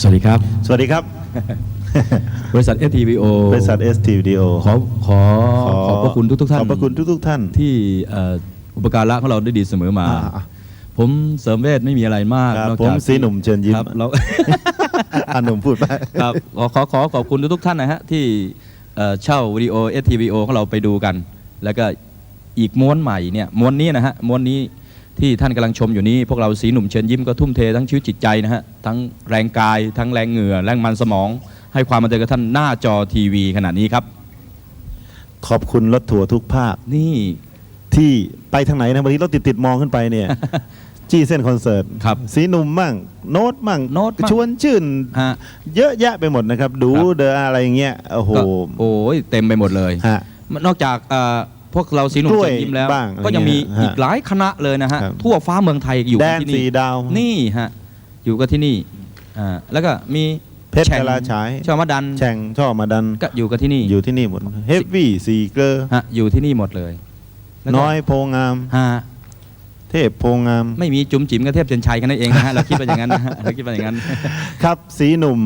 สวัสดีครับ สวัสดีครับ บริษัท STVO บริษัท ST Video ขอขอขอบพระคุณทุกทุกๆท่านขอบพระคุณทุกทุกๆท่านที่เอ่ออุปการะของเราได้ดีเสมอมาอ่าอ่าผมเสริมเวทไม่มีอะไรมากครับนอกผมจากสีหนุ่มเชิญยิ้มครับเราอ่าหนุ่มพูดไปครับขอขอขอขอบคุณทุกๆท่านนะฮะที่เอ่อเช่าวิดีโอ STVO ของเราไปดูกัน แล้วก็อีกม้วนใหม่เนี่ยม้วนนี้นะฮะม้วนนี้ ที่ท่านกำลังชมอยู่นี้พวกเราสีหนุ่มเชิญยิ้มก็ทุ่มเททั้งชีวิตจิตใจนะฮะทั้งแรงกายทั้งแรงเหงื่อแรงมันสมอง ให้ความบันเทิงกับท่านหน้าจอทีวีขนาดนี้ครับ ขอบคุณรถทัวร์ทุกภาคนี่ที่ไปทางไหนนะบางทีรถติดติดๆมองขึ้นไปเนี่ยจี้เส้นคอนเสิร์ตครับสีหนุ่มมั่ง โน้ตมั่งโน้ตมั่งชวนชื่นฮะเยอะแยะไปหมดนะครับ ดูครับเดออะไรอย่างเงี้ยโอ้โหก็โอ้ยเต็มไปหมดเลยฮะนอกจากเอ่อ พวกเราสีหนุ่มกล้วยเชิญยิ้มแล้วบ้างก็ยังมีอะไรเงี้ยฮะอีกหลายคณะเลยนะฮะ ครับ ทั่วฟ้าเมืองไทยอยู่แดกันนที่สีนี่ดาว นี่ฮะอยู่กันที่นี่อ่าแล้วก็มีเพชรแฉ่งกะลาฉายชอมาดันแช่งช่อมาดัน ก็อยู่กันที่นี่อยู่ที่นี่หมดเฮฟวี่สีเกลอฮะอยู่ที่นี่หมดเลยแล้วก็น้อยโพงาม ฮะ เทพโพงาม ไม่มีจุ๋มจิ๋มกับเทพเจนชัยกันนั่นเองนะฮะ เราคิดว่าอย่างนั้นนะฮะเราคิดว่าอย่างนั้น ครับสีหนุ่ม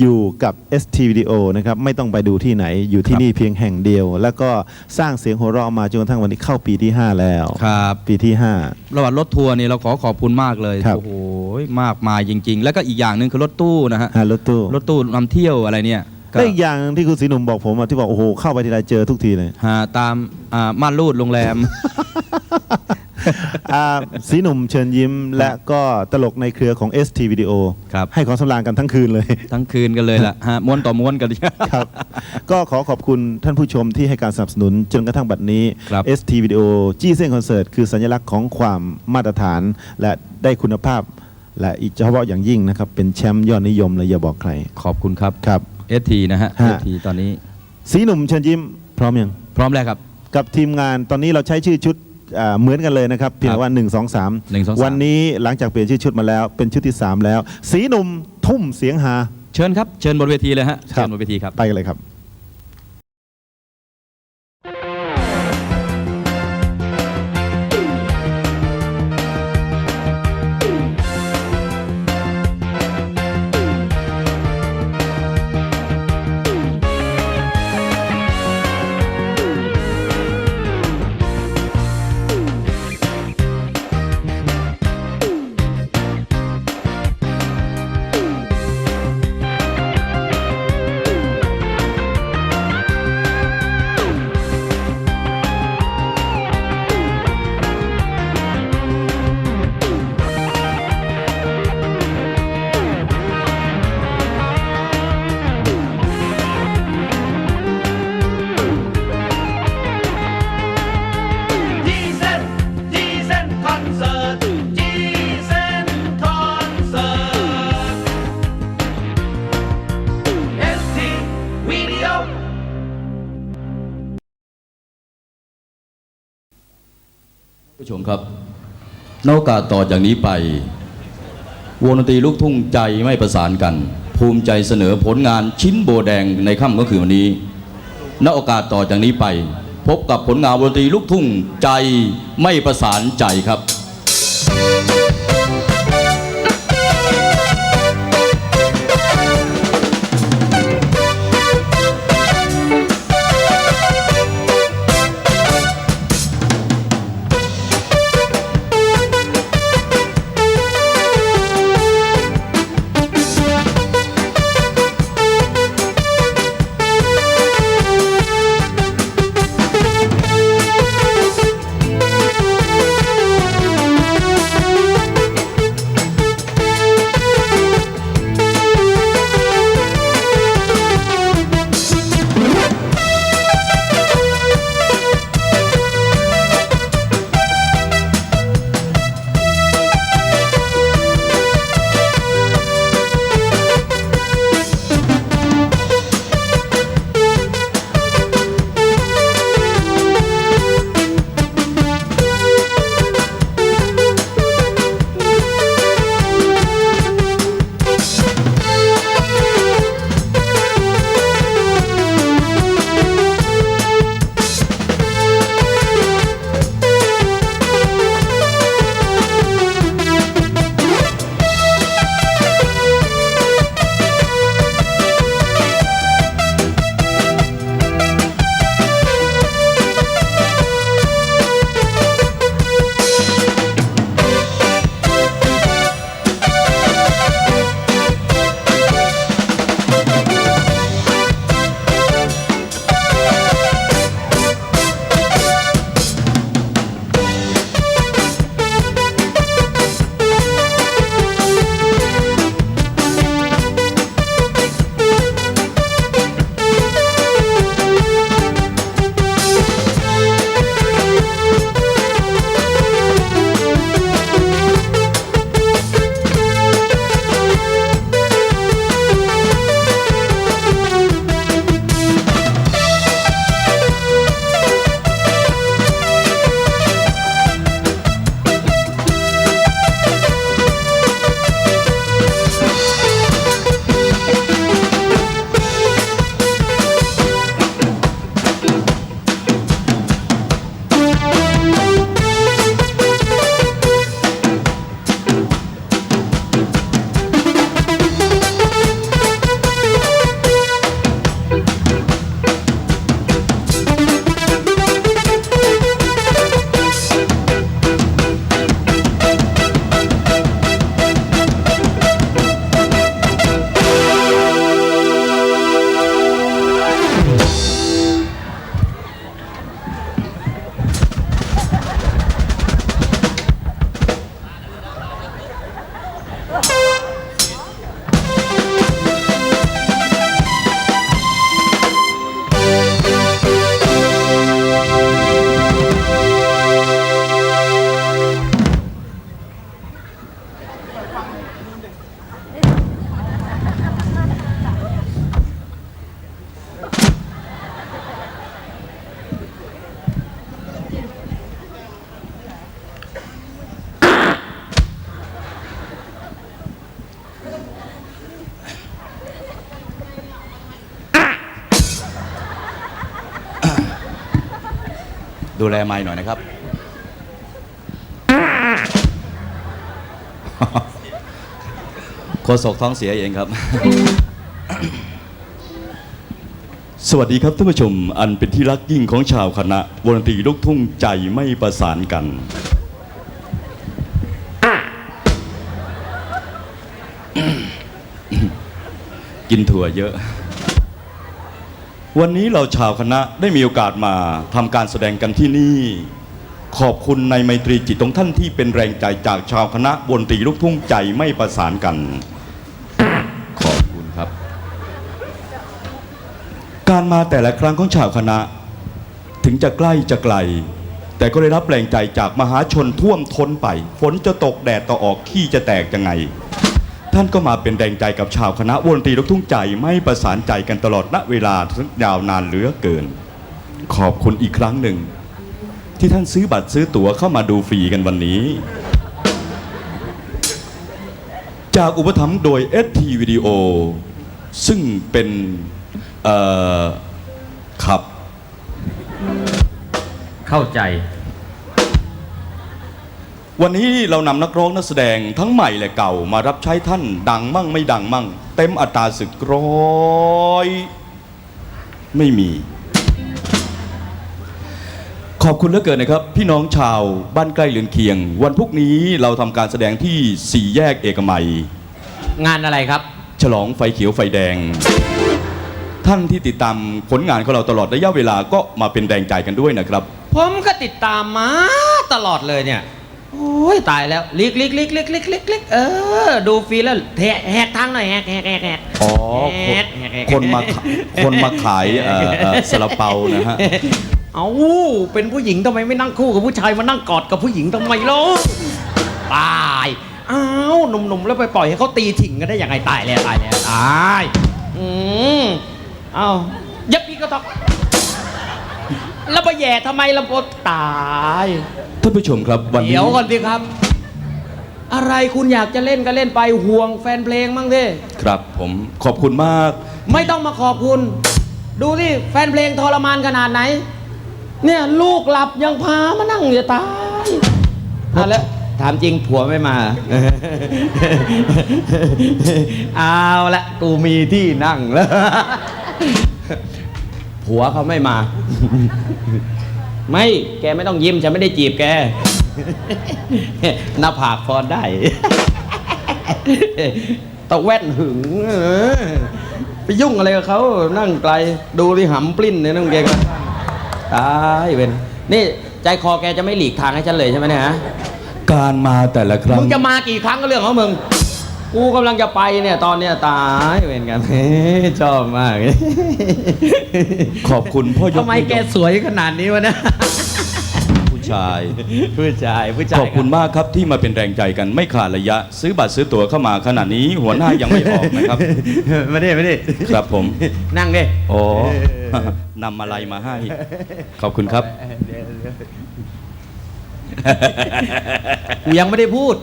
อยู่กับ ST Video นะครับไม่ต้องไปดูที่ไหนอยู่ที่ครับนี่เพียงแห่งเดียว แล้วก็สร้างเสียงหัวเราะมาจนกระทั่งวันนี้เข้าปีที่ 5 แล้ว ครับ ปีที่ระหว่างรถทัวร์นี่เราขอขอบคุณมากเลยครับ โอ้โหมากมายจริง ๆ แล้วก็อีกอย่างหนึ่งคือรถตู้นะฮะ5ฮะรถตู้รถตู้นำเที่ยวอะไรเนี่ยก็และอีกอย่างที่คุณสีหนุ่มบอกผมอะที่บอกโอ้โหเข้าไปทีไรเจอทุกทีเลยหาตามอ่าม่านรูดโรงแรม อ่าสีหนุ่มเชิญยิ้ม และก็ตลกในเครือของ ST Video ครับ ให้ความสำราญกันทั้งคืนเลย ทั้งคืนกันเลยล่ะฮะม้วนต่อม้วนกันครับ ก็ขอขอบคุณท่านผู้ชมที่ให้การสนับสนุนจนกระทั่งบัดนี้ ครับ ST Video จี้เส้นคอนเสิร์ตคือสัญลักษณ์ของความมาตรฐาน และได้คุณภาพ และอีกเฉพาะอย่างยิ่งนะครับ เป็นแชมป์ยอดนิยมเลยอย่าบอกใคร ขอบคุณครับครับ ST นะฮะฮะ ST ตอนนี้สีหนุ่มเชิญยิ้ม พร้อมยัง พร้อมแล้วครับ กับทีมงานตอนนี้เราใช้ชื่อชุด อ่าเหมือนกันเลยนะครับเพียงแต่ว่า 1 2หนึ่งสอง3สามวันนี้หลังจากเปลี่ยนชื่อชุดมาแล้ว เป็นชุดที่ 3 แล้ว สีหนุ่มทุ่มเสียงหา เชิญครับ เชิญบนเวทีเลยฮะครัเชิบญบนเวทีครับ ไปกันเลยครับ กาสต่อจากนี้ไป วงดนตรีลูกทุ่งใจไม่ประสานกัน ภูมิใจเสนอผลงานชิ้นโบแดงในค่ำก็คือวันนี้ ณโอกาสต่อจากนี้ไป พบกับผลงานวงดนตรีลูกทุ่งใจไม่ประสานใจครับ ดูแลไม้หน่อยนะครับโฆษกท้องเสียเองครับ สวัสดีครับท่านผู้ชม อันเป็นที่รักยิ่งของชาวคณะวงดนตรีลูกทุ่งใจไม่ประสานกัน กินถั่วเยอะ วันนี้เราชาวคณะได้มีโอกาสมาทำการแสดงกันที่นี่ ขอบคุณในไมตรีจิตของท่านที่เป็นแรงใจจากชาวคณะวงดนตรีลูกทุ่งใจไม่ประสานกัน ขอบคุณครับ การมาแต่ละครั้งของชาวคณะ ถึงจะใกล้จะไกล แต่ก็ได้รับแรงใจจากมหาชนท่วมท้นไป ฝนจะตกแดดต่อออกขี้จะแตกยังไง ท่านก็มาเป็นแรงใจกับชาวคณะวงดนตรีลูกทุ่งใจไม่ประสานใจกันตลอดณเวลายาวนานเหลือเกิน ขอบคุณอีกครั้งหนึ่ง ที่ท่านซื้อบัตรซื้อตั๋วเข้ามาดูฟรีกันวันนี้ จากอุปถัมภ์โดย ST วิดีโอซึ่งเป็นขับเข้าใจ วันนี้เรานำนักร้องนักแสดงทั้งใหม่และเก่ามารับใช้ท่านดังมั่งไม่ดังมั่ง เต็มอัตราศึกร้อย ไม่มี ขอบคุณเหลือเกินนะครับ พี่น้องชาวบ้านใกล้เรือนเคียง วันพรุ่งนี้เราทำการแสดงที่สี่แยกเอกมัย งานอะไรครับ ฉลองไฟเขียวไฟแดง ท่านที่ติดตามผลงานของเราตลอดระยะเวลาก็มาเป็นแรงใจกันด้วยนะครับ ผมก็ติดตามมาตลอดเลยเนี่ย โอ้ยตายแล้วลิกลิกลิกลิกลิกลิกลิกเออ ดูฟรีแล้วแหกแหกทางหน่อยแหกแหกแหกแหก อ๋อแหกแหกแหก คนมาขคนมาขายเอ่อเอ่อซาลาเปานะฮะ เอาเป็นผู้หญิงทำไมไม่นั่งคู่กับผู้ชายมานั่งกอดกับผู้หญิงทำไมล่ะตายอ้าวหนุ่มๆแล้วไปปล่อยให้เขาตีถิ่งกันได้ยังไงตายแล้วตายแล้วตายอืมเอายับพี่ก็ต้องแล้วไปแย่ทำไมล่ะโปตาย ท่านผู้ชมครับวันนี้ เดี๋ยวก่อนสิครับ อะไรคุณอยากจะเล่นก็เล่นไปห่วงแฟนเพลงมั้งดิครับผมขอบคุณมาก ไม่ต้องมาขอบคุณ ดูสิแฟนเพลงทรมานขนาดไหน เนี่ยลูกหลับยังพามานั่งจะตายเอาแล้วถามจริงผัวไม่มา เอาละกูมีที่นั่งแล้ว ผัวเขาไม่มา ไม่แกไม่ต้องยิ้มฉันไม่ได้จีบแก หน้าผากพอได้ ตะแว่นหึงเออไปยุ่งอะไรกับเขานั่งไกล ดูที่หำปลิ้นเนี่ยนั่งเกงตายเว้นนี่ใจคอแกจะไม่หลีกทางให้ฉันเลยใช่ไหมเนี่ยฮะการมาแต่ละครั้งมึงจะมากี่ครั้งก็เรื่องของมึง กูกำลังจะไปเนี่ยตอนเนี้ยตายเว้นกันชอบมาก ขอบคุณพ่อยกทำไมแกสวยขนาดนี้วะเนะผู้ชาย ผู้ชายผู้ชายขอบคุณมากครับที่มาเป็นแรงใจกันไม่ขาดระยะ ซื้อบัตรซื้อตั๋วเข้ามาขนาดนี้หัวหน้ายังไม่ออกนะครับมาดิมาดิครับผม นั่งดิโอ้นำอะไรมาให้ ขอบคุณครับ กูยังไม่ได้พูด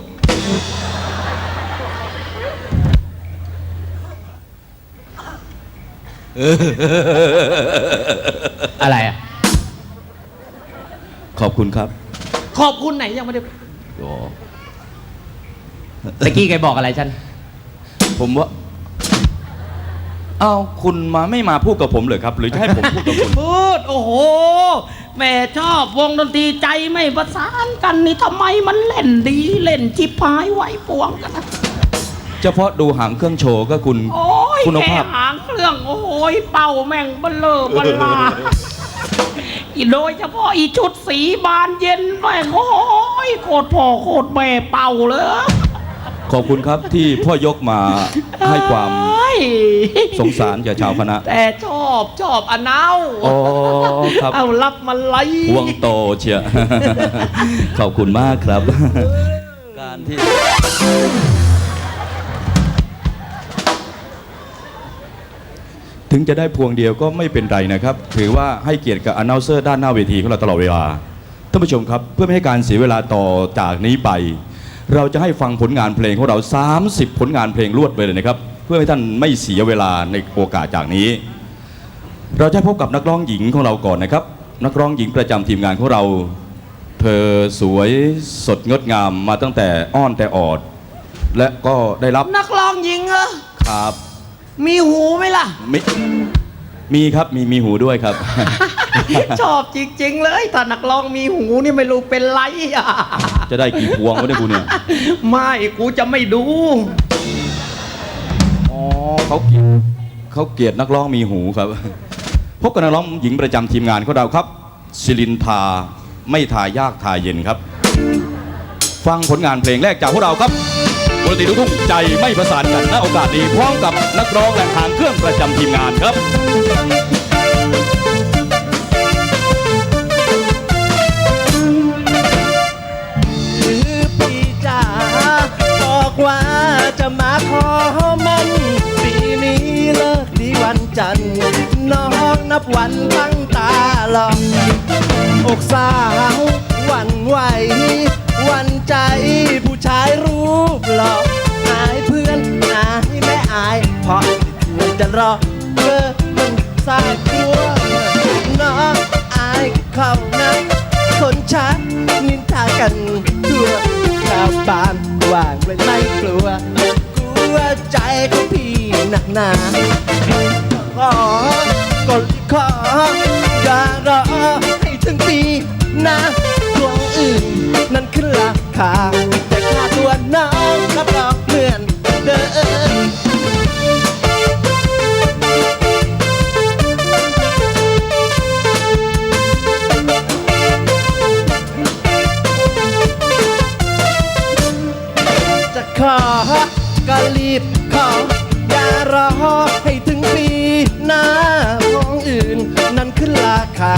อะไรอะ ขอบคุณครับขอบคุณไหนยังไม่ได้ โอ้ตะกี้แกบอกอะไรฉัน ผมว่าอ้าวคุณมาไม่มาพูดกับผมเลยครับ หรือจะให้ผมพูดกับคุณ พูด โอ้โหแม่ชอบวงดนตรีใจไม่ประสานกันนี่ทำไมมันเล่นดีเล่นจิบหายไหวปวงกันนะ เฉพาะดูหางเครื่องโชว์ก็คุณ โอ้ยคุณแค่ภาพ หางเครื่องโอ้ยเป่าแม่งเบลเลอร์บัลลาอีโดยเฉพาะอีชุดสีบานเย็นแม่งโอ้ยโคตรพ่อโคตรแม่เป่าเลยขอบคุณครับที่พ่อยกมาให้ความเอ้ยสงสารแก่ชาวคณะ แต่ชอบชอบอนาวอ๋อครับ เอารับมาไล่พวงโตเชีย ขอบคุณมากครับ การที่ ถึงจะได้พวงเดียวก็ไม่เป็นไรนะครับ ถือว่าให้เกียรติกับอน n น u เซอร์ด้านหน้าเวทีของเราตลอดเวลา ท่านผู้ชมครับเพื่อไม่ให้การเสียเวลาต่อจากนี้ไป เราจะให้ฟังผลงานเพลงของเรา 30 ผลงานเพลงรวดไปเลยนะครับ เพื่อให้ท่านไม่เสียเวลาในโอกาสจากนี้ เราจะพบกับนักร้องหญิงของเราก่อนนะครับ นักร้องหญิงประจำทีมงานของเรา เธอสวยสดงดงามมาตั้งแต่อ้อนแต่ออด และก็ได้รับนักร้องหญิงเหรอครับ มีหูไหมล่ะไม่มีครับมีมีหูด้วยครับ ชอบจริง ๆ เลยถ้านักร้องมีหูนี่ไม่รู้เป็นไรอะ จะได้กี่พวงวะเนี่ยกูเนี่ยไม่กูจะไม่ดู อ๋อเขาเกลียดเขาเกลียดนักร้องมีหูครับ พบกับนักร้องหญิงประจำทีมงานของเราครับศิลินทาไม่ทายากทาเย็นครับ ฟังผลงานเพลงแรกจากพวกเราครับด นตรีลูกทุ่งใจไม่ประสานกันณโอกาสนี้พร้อมกับนักร้องและหางเครื่องประจำทีมงานครับคือพี่จ๋าบอกว่าจะมาขอมันปีนี้เลิกดีวันจันทร์น้องนับวันตั้งตาลองอกสาววันไหว วันใจผู้ชายรูปหล่ออายเพื่อนอายแม่อาย เพราะเพื่อนจะรอเธอมันสร้างกลัวน้องอายเขานะคนชักนินทากันทั่วชาวบ้านว่างเลยไม่กลัวกลัวใจของพี่หนักหนาขอกดขออย่ารอให้ถึงปีหนะาคาแต่ค่าตัวน้องรับรองเหมือนเดิมจะขอก็รีบขออย่ารอให้ถึงปีหน้าของอื่น นั้นขึ้นราคา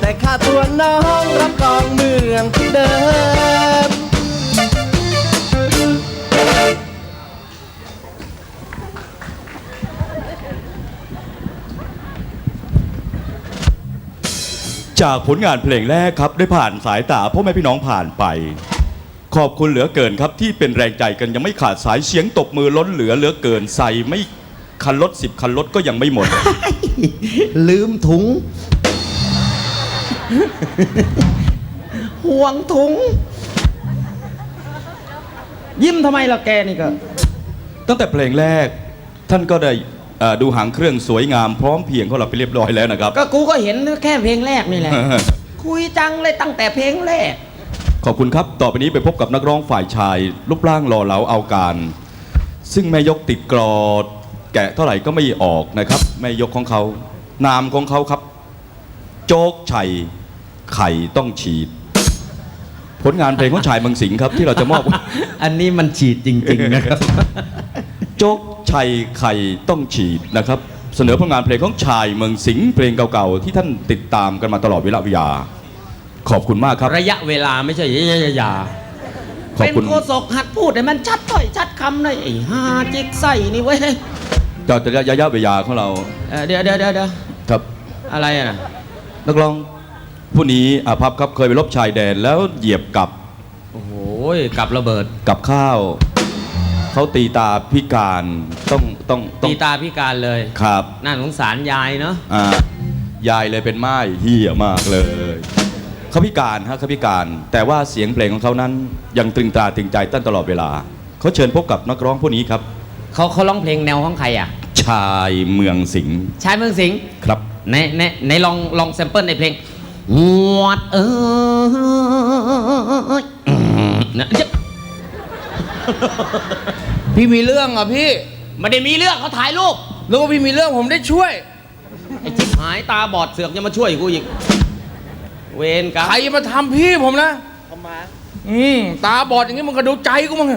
แต่ค่าตัวน้องรับรองเมืองเดิม จากผลงานเพลงแรกครับ ได้ผ่านสายตาพ่อแม่พี่น้องผ่านไป ขอบคุณเหลือเกินครับ ที่เป็นแรงใจกันยังไม่ขาดสายเสียงตบมือล้นเหลือเหลือเกินใส่ไม่คันรถสิบคันรถก็ยังไม่หมด ลืมถุง ห่วงถุง ยิ้มทำไมล่ะแกนี่ก็ ตั้งแต่เพลงแรกท่านก็ได้ เอ่อดูหางเครื่องสวยงามพร้อมเพรียงของเราไปเรียบร้อยแล้วนะครับ ก็กูก็เห็นแค่เพลงแรกนี่แหละ คุยจังเลยตั้งแต่เพลงแรก ขอบคุณครับ ต่อไปนี้ไปพบกับนักร้องฝ่ายชายรูปร่างหล่อเหลาเอาการ ซึ่งแม่ยกติดกรอด แกะเท่าไหร่ก็ไม่ออกนะครับ แม่ยกของเขา นามของเขาครับ โจ๊กชัย ไข่ต้องฉีด ผลงานเพลงของชายเมืองสิงห์ครับที่เราจะมอบ อันนี้มันฉีดจริงๆนะครับ โจ๊ก ชัยไข่ต้องฉีดนะครับ เสนอผลงานเพลงของชายเมืองสิงห์เพลงเก่าๆ ที่ท่านติดตามกันมาตลอดเวลาวิยา ขอบคุณมากครับ ระยะเวลาไม่ใช่ยะยาขอบเป็นคุณโคศกหัดพูดให้มันชัดถ้อยชัดคำหน่อยไอ้ฮาจิกใส่นี่เว้ยจอดระยะเวลาของเราเอ่อเดี๋ยวเดี๋ยวเดี๋ยวเดี๋ยวครับ อะไรอะนักร้องผู้นี้อาภัพครับเคยไปรบชายแดนแล้วเหยียบกับโอ้โหกับระเบิด กับข้าว เขาตีตาพิการต้องต้องต้อตีงตาพิการเลย ครับน่าสงสารยายเนาะอ่ายายเลยเป็นไม้เฮี้ยมากเลยเขาพิการฮะเขาพิการ แต่ว่าเสียงเพลงของเขานั้นยังตรึงตราตรึงใจตั้งตลอดเวลาเขาเชิญพบกับนักร้องผู้นี้ครับ เขาเขาร้องเพลงแนวของใครอะ ชายเมืองสิงห์ชายเมืองสิงห์ครับ ในในในลองลองแซมเปิลในเพลงงวดเอ้ยอืมนะจะ พี่มีเรื่องอะพี่ไม่ได้มีเรื่องเขาถ่ายรูปแล้วก็พี่มีเรื่องผมได้ช่วย ไอ้ชิบหายตาบอดเสือกยังมาช่วยกูอีก เวรกรรมใครมาทำพี่ผมนะอืมตาบอดอย่างนี้มันก็ดูใจกูมั้ง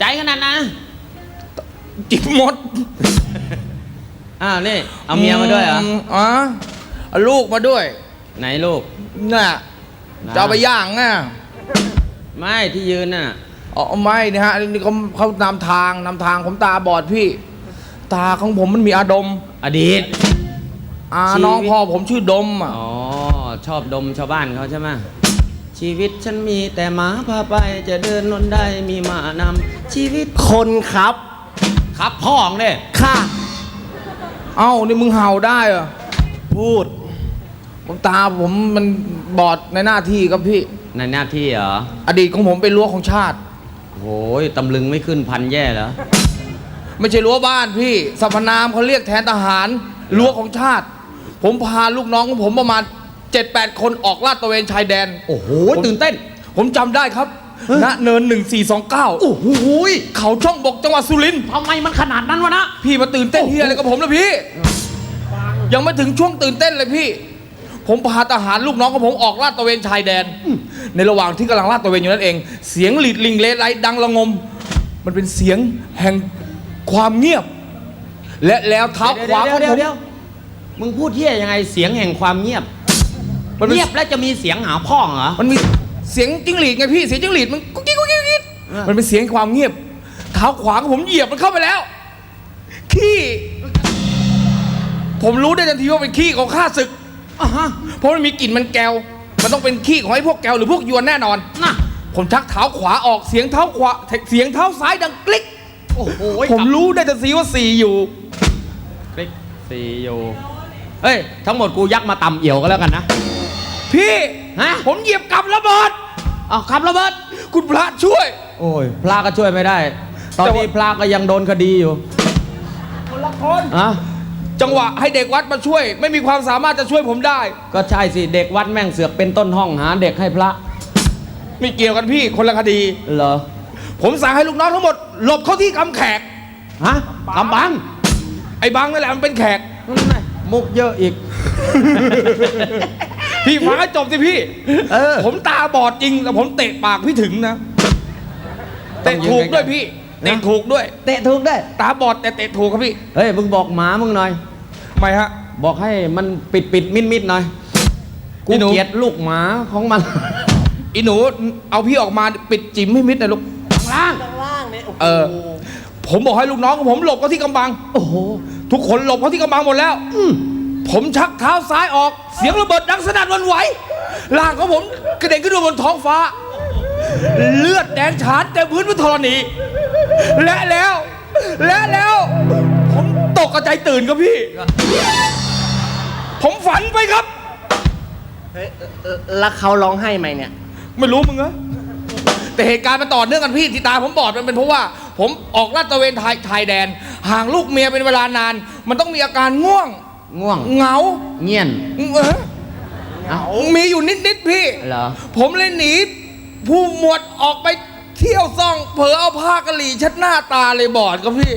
ใจขนาดนะจิบหมดอ้าวนี่เอาเมียมาด้วยเหรอมอ๋อเอาลูกมาด้วยไหนลูกน่ะนะจะเอาไปย่างน่ะ ไม่ที่ยืนน่ะ อ๋อไม่นะฮะนี่เขาเขานำทางนำทางผมตาบอดพี่ ตาของผมมันมีอาดมอดีต อาชีวิต น้องพ่อผมชื่อดมอะอ๋อ ชอบดมชาวบ้านเขาใช่ไหมชีวิตฉันมีแต่หมาพาไปจะเดินนนได้มีหมานำชีวิตคนครับ ครับพ่อของเนี่ยค่ะ เอ้านี่มึงเห่าได้เหรอพูดผมตาผมมันบอดในหน้าที่ครับพี่ ในหน้าที่เหรออดีตของผมเป็นรั้วของชาติ โอ้ยตำลึงไม่ขึ้นพันแย่แล้วไม่ใช่รั้วบ้านพี่สรรพนามเขาเรียกแทนทหารรั้วของชาติ ผมพาลูกน้องของผมประมาณ 7-8 คนออกลาดตระเวนชายแดน โอ้โหตื่นเต้น ผมจำได้ครับณเนิน 1429 โอ้โหยเขาช่องบกจังหวัดสุรินทร์ทำไมมันขนาดนั้นวะนะ พี่มาตื่นเต้นเฮียอะไรกับผมนะพี่ ยังไม่ถึงช่วงตื่นเต้นเลยพี่ ผมพาทหารลูกน้องของผมออกลาดตระเวนชายแดน ในระหว่างที่กำลังลาดตระเวนอยู่นั่นเอง เสียงหลีดลิงเลไลดังระงม มันเป็นเสียงแห่งความเงียบ และแล้วเท้าขวาของเดี๋ผยวมเดี๋ยวมึงพูดเที่ยยังไงเสียงแห่งความเงียบ มันเป็นเงียบแล้วจะมีเสียงหาพ่องเหรอ มันมีเสียงจิ้งหรีดไงพี่เสียงจิ้งหรีดมันกุ๊กกิ๊กกุ๊กกิ๊กกุ๊กกิ๊กเออมันเป็นเสียงความเงียบ เท้าขวาของผมเหยียบมันเข้าไปแล้ว ขี้ ผมรู้ได้ทันทีว่าเป็นขี้ของข้าศึก อะฮะเพราะมันมีกลิ่นมันแก้วมันต้องเป็นขี้ของไอ้พวกแก้วหรือพวกยวนแน่นอน น่ะผมชักเท้าขวาออกเสียงเท้าขวาเสียงเท้าซ้ายดังกลิกโอ้โหผมรู้ได้ทันทีว่าสี่อยู่ คลิกซีโยเฮ้ย ทั้งหมดกูยักมาต่ำเอี่ยวก็แล้วกันนะ พี่ฮะ ผมเหยียบกับระเบิดอ้าวขับระเบิด คุณพระช่วย โอ้ยพระก็ช่วยไม่ได้ ตอนแต่ว่านี้พระก็ยังโดนคดีอยู่คนละคน อะ จังหวะให้เด็กวัดมาช่วย ไม่มีความสามารถจะช่วยผมได้ ก็ใช่สิเด็กวัดแม่งเสือกเป็นต้นห้องหาเด็กให้พระไม่เกี่ยวกันพี่คนละคดี เหรอผมสั่งให้ลูกน้องทั้งหมดหลบเข้าที่กำแขก ฮะกำบังไอ้บังนั่นแหละมันเป็นแขก นั่นไงมุกเยอะอีก พี่ฟังให้จบสิพี่ เออ ผมตาบอดจริงแต่ผมเตะปากพี่ถึงนะต้อเตะงยืนถูกด้วยใกล้ๆพี่นะ เตะถูกด้วย เตะถูกได้ตาบอดแต่เตะถูกครับพี่ เฮ้ยมึงบอกหมามึงหน่อยทำไมฮะ บอกให้มันปิดปิดมิดมิดหน่อยกูพี่หนูเกลียดลูกหมาของมัน อีหนูเอาพี่ออกมาปิดจิ๋มให้มิดหน่อยลูกล่างเออ ผมบอกให้ลูกน้องของผมหลบเข้าที่กำบัง โอ้โห ทุกคนหลบเข้าที่กำบังหมดแล้ว ผมชักเท้าซ้ายออก เสียงระเบิดดังสนั่นหวันไหว ร่างของผมกระเด็นขึ้นไปบนท้องฟ้า เลือดแดงฉานเต็มพื้นบนธรณี และแล้ว และแล้ว ผมตกกระใจตื่นครับพี่ ผมฝันไปครับ เฮ้ยเอ่อแล้วเขาร้องไห้ไหมเนี่ย ไม่รู้มึงเหรอแต่เหตุการณ์มันต่อเนื่องกันพี่ที่ตาผมบอดมันเป็นเพราะว่า ผมออกลาดตระเวนชายชายแดน ห่างลูกเมียเป็นเวลานาน มันต้องมีอาการง่วง ง่วง เหงาเงียน เออเอ้า มีอยู่นิดๆพี่ เหรอ ผมเลยหนี ผู้หมวดออกไป เที่ยวซ่องเผลอเอาผ้ากะหรี่เชัดหน้าตาเลยบอดครับพี่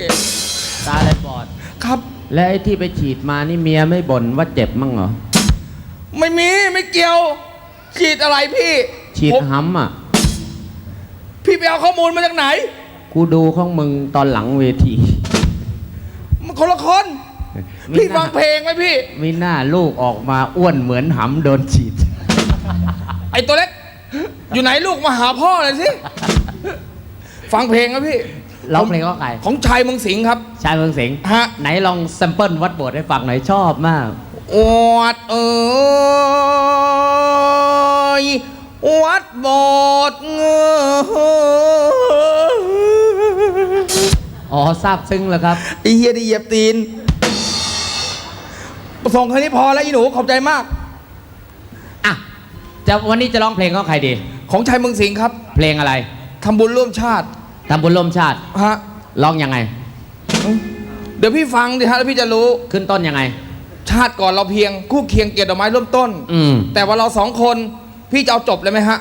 ตาเลยบอด ครับ และไอ้ที่ไปฉีดมานี่เมียไม่บ่นว่าเจ็บมั่งเหรอ ไม่มีไม่เกี่ยว ฉีดอะไรพี่ฉีดผมห้ำอะ พี่ไปเอาข้อมูลมาจากไหน กูดูของมึงตอนหลังเวทีมันคนละคนมีพี่หน้าฟังเพลงไหมพี่ มีหน้าลูกออกมาอ้วนเหมือนหำโดนฉีด ไอ้ตัวเล็ก อยู่ไหนลูกมาหาพ่อเลยสิ ฟังเพลงครับพี่ร้องเพลงก็ใครของชายเมืองสิงห์ครับ ชายเมืองสิงห์ฮะ ไหนลองแซมเปิลวัดโบสถ์ให้ฟังหน่อยชอบมากอวดเอ้ยวัดโบสถ์เงยอ๋อทราบซึ้งแล้วครับไอ้เฮียไดีเหยียบตีนส่งแค่นี้พอแล้วอีหนูขอบใจมาก อะ จะวันนี้จะร้องเพลงของใครดี ของชายเมืองสิงห์ครับเพลงอะไรทำบุญร่วมชาติทำบุญร่วมชาติฮะร้องยังไง เดี๋ยวพี่ฟังดิฮะแล้วพี่จะรู้ขึ้นต้นยังไง ชาติก่อนเราเพียงคู่เคียงเกียรติดอกไม้ร่วมต้น อืมแต่ว่าเราสองคนพี่จะเอาจบเลยไหมฮะ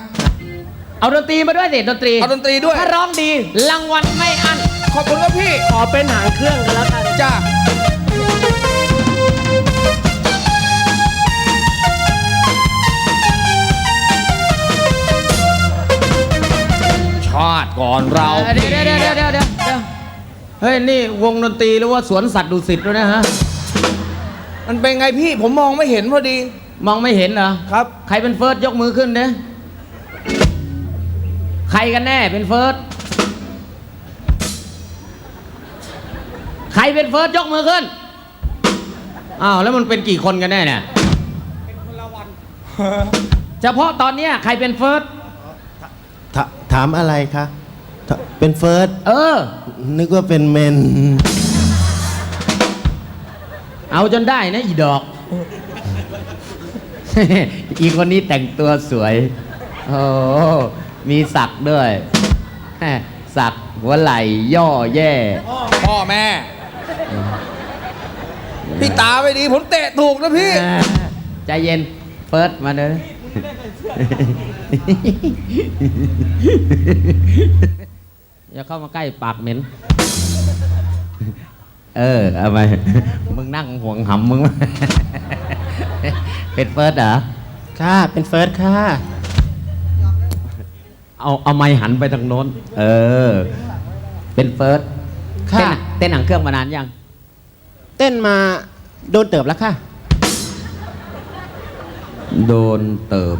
เอาดนตรีมาด้วยสิดนตรีเอาดนตรีด้วย ถ้าร้องดีรางวัลไม่อั้นขอบคุณครับพี่ ขอเป็นหางเครื่องกันแล้วกัน จ้า ชาติก่อนเราเดี๋ยวเดี๋ยวเดี๋ยวเดี๋ยวเดี๋ยวเดี๋ยวเฮ้ยนี่วงดนตรีหรือว่าสวนสัตว์ดุสิตด้วยนะฮะมันเป็นไงพี่ผมมองไม่เห็นพอดี มองไม่เห็นเหรอครับ ใครเป็นเฟิร์สยกมือขึ้นเด้ใครกันแน่เป็นเฟิร์สใครเป็นเฟิร์สยกมือขึ้นอ้าวแล้วมันเป็นกี่คนกันแน่เนี่ยเฉพาะตอนเนี้ยใครเป็นเฟิร์ส ถาถามอะไรคะถเป็นเฟิร์สเออ นึกว่าเป็นเมน เอาจนได้นะอีดอก อีกคนนี้แต่งตัวสวย โอ้มีสักด้วยแม่สักหัวไหล่ย่อแย่ พ่อแม่ พี่ตาไม่ดีผมเตะถูกนะพี่ ใจเย็นเฟิร์สมาเลย อย่าเข้ามาใกล้ปากเหม็น เออเอาไปมึงนั่งห่วงหำมึง เป็นเฟิร์สเหรอ ค่ะ เป็นเฟิร์สค่ะ เอาเอาไม้หันไปทางโน้น เออ เป็นเฟิร์สค่ะ เต้นเต้นหนังเครื่องมานานยัง เต้นมาโดนเติบแล้วค่ะ โดนเติบ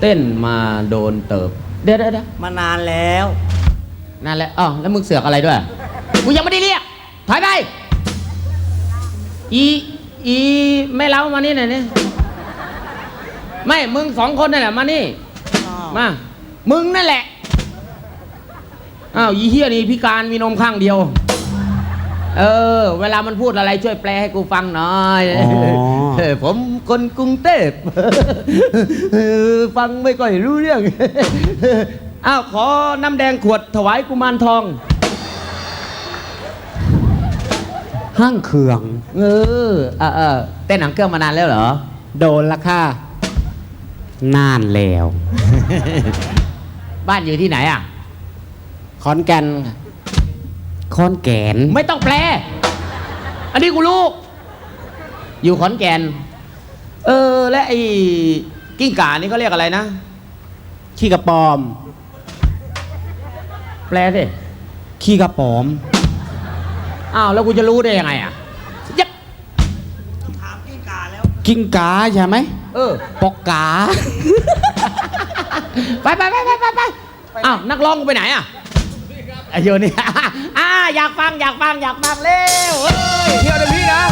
เต้นมาโดนเติบ เดี๋ยวเดี๋ยวเดี๋ยวมานานแล้ว นั่นแหละอ๋อแล้วมึงเสือกอะไรด้วย กูยังไม่ได้เรียก ถอยไป อีอีไม่เล้ามานี่หน่อยนี่ไม่ มึงสองคนนั่นแหละมานี่ มา มึงนั่นแหละ อ้าว อีเฮียนี่พิการมีนมข้างเดียว เออ เวลามันพูดอะไรช่วยแปลให้กูฟังหน่อยอ๋อ เออผมคนกรุงเทพเออฟังไม่ค่อยรู้เรื่อง อ้าวขอน้ำแดงขวดถวายกุมารทอง ห้างเคือง เออเออเออเต้นหนังเครื่องมานานแล้วเหรอ โดนละค่ะนานแล้ว บ้านอยู่ที่ไหนอะ ขอนแก่นค่ะ ขอนแก่น ไม่ต้องแปล อันนี้กูรู้อยู่ขอนแก่น เออ และไอ้กิ้งก่านี่เขาเรียกอะไรนะ ขี้กระปอม แปลสิขี้กระปอม อ้าว แล้วกูจะรู้ได้ยังไงอะยักกิ้งกาใช่ไหม เออ ปอกกา ไปไปไปไปไปไปอ้าว นักร้องกูไปไหนอะไอ้โยนี่ อ่าอยากฟังอยากฟังอยากฟังเร็วเฮ้ยเที่ยวนะพี่นะ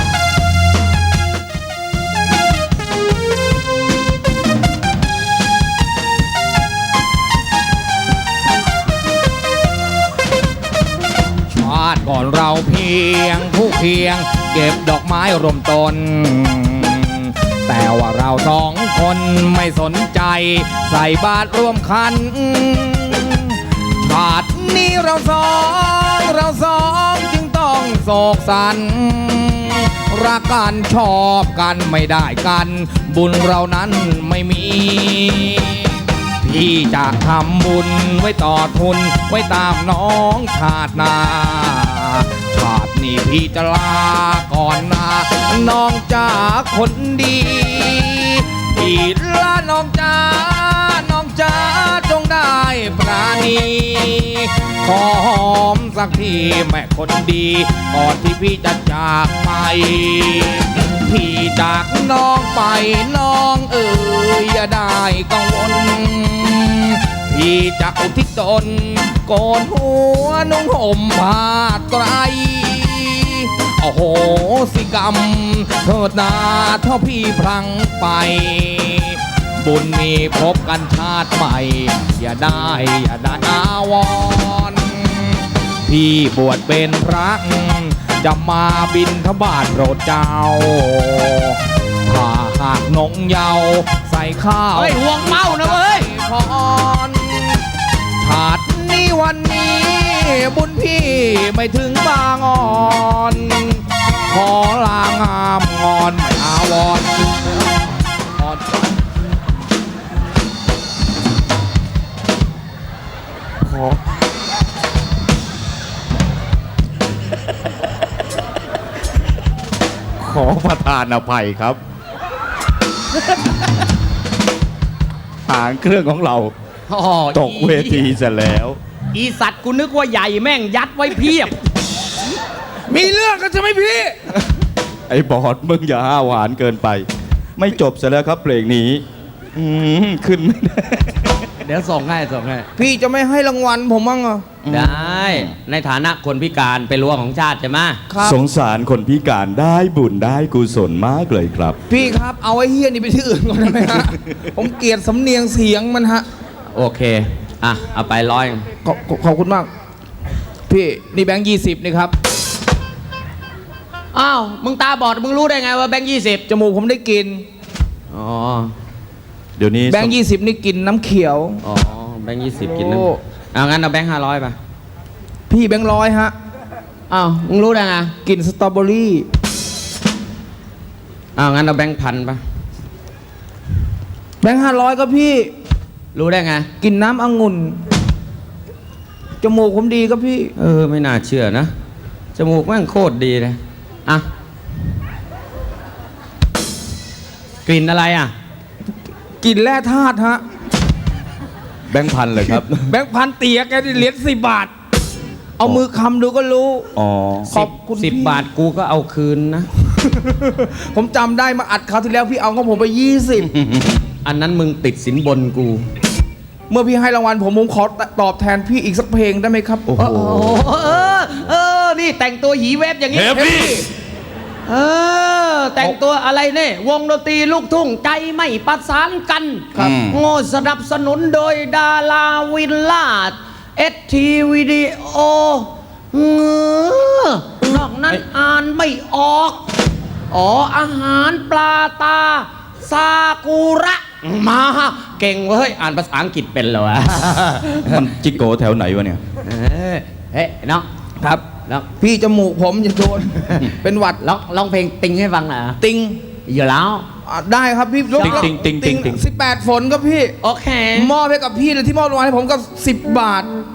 ชาติก่อนเราเพียงผู้เพียง เก็บดอกไม้รวมตน แต่ว่าเราสองคนไม่สนใจ ใส่บาตรร่วมคัน นี้เราสองเราสองจึงต้องโศกสัน รักกันชอบกันไม่ได้กัน บุญเรานั้นไม่มี พี่จะทำบุญไว้ต่อทุน ไว้ตามน้องชาติหนาชาตินี้พี่จะลาก่อนนาน้องจ้าคนดี ขอหอมสักทีแม่คนดี ก่อนที่พี่จะจากไป พี่จากน้องไปน้องเอ๋ยอย่าได้กังวล พี่จะอุทิศตนโกนหัวนุ่งห่มผ้าไตรโอ้โหสิกรรมเถิดนาเท่าพี่พลังไป บุญมีพบกันชาติใหม่ อย่าได้ อย่าได้อาวร พี่บวชเป็นพระจะมาบินทบาทโปรดเจ้า ถ้าหากนงเยาวใส่ข้าวเฮ้ยห่วงเมานะเว้ยพรถาดนี้วันนี้บุญพี่ไม่ถึงบางอ่อน ประทานอภัยครับ หางเครื่องของเราอ๋อตกเวทีเสร็จแล้ว อีสัตว์กูนึกว่าใหญ่แม่งยัดไว้เพียบ มีเรื่องกันใช่ไหมพี่ ไอ้บอดมึงอย่าห้าวหวานเกินไป ไม่จบเสร็จแล้วครับเพลงนี้ อืมขึ้นไม่ได้ เดี๋ยวส่งให้ส่งให้ พี่จะไม่ให้รางวัลผมมั้งเหรอ ได้ ในฐานะคนพิการเป็นรั้วของชาติใช่ไหมครับ สงสารคนพิการได้บุญได้กุศลมากเลยครับ พี่ครับเอาไอ้เฮียนี่ไปที่อื่นก่อนได้ไหมฮะ ผมเกลียดสำเนียงเสียงมันฮะโอเค อะ เอาไปร้อยขอบขอบขอบคุณมาก พี่นี่แบงค์ยี่สิบนี่ครับอ้าว มึงตาบอด มึงรู้ได้ไงว่าแบงค์ยี่สิบจมูกผมได้กลิน อ๋อ เดี๋ยวนี้แบงค์ยี่สิบนี่กินน้ำเขียว อ๋อแบงค์ยี่สิบกินน้โอ้ำเอางั้นเอาแบงค์ห้าร้อยไปพี่แบงค์ร้อยฮะ อ้าวมึงรู้ได้ไงกินสตรอเบอรี่อ้าวงั้นเอาแบงค์พันไปแบงค์ห้าร้อยก็พี่ รู้ได้ไงกินน้ำองุ่น จมูกผมดีก็พี่ เออไม่น่าเชื่อนะจมูกแม่งโคตรดีเลยอะกลิ่นอะไรอะ กินแร่ธาตุฮะ แบงค์พันเลยครับ แบงค์พันเตียแกได้เหรียญสิบบาท เอามือคำดูก็รู้ อ๋อ ขอบคุณสิบพี่ บาทกูก็เอาคืนนะ ผมจำได้มาอัดคราวที่แล้วพี่เอาของผมไปยี่สิบอันนั้นมึงติดสินบนกู เมื่อพี่ให้รางวัลผมผมขอตอบแทนพี่อีกสักเพลงได้ไหมครับ โอ้โห โอ้เออ เออ นี่แต่งตัวหยีเว็บอย่างนี้เฮ้ยพี่เออ แต่งตัวอะไรเนี่ยวงดนตรีลูกทุ่งใจไม่ประสานกันครับโง่สนับสนุนโดยดาราวินลาดเอสทีวิดีโอเออนอกนั้นอ่านไม่ออก อ๋ออาหารปลาตาซากุระมาเก่งเว้ย อ่านภาษาอังกฤษเป็นเหรอวะมันจิโกแถวไหนวะเนี่ย เออเฮ้ยน้องครับ น้องพี่จมูกผมจะโดน เป็นหวัดร้องร้องเพลงติงให้ฟังหน่อยติงอยู่แล้ว อะได้ครับพี่ติ๊งติ๊งติ๊งติ๊งติ๊ง สิบแปดฝนก็พี่ โอเค มอบให้กับพี่เลยที่มอบรางวัลให้ผมกับสิบบาท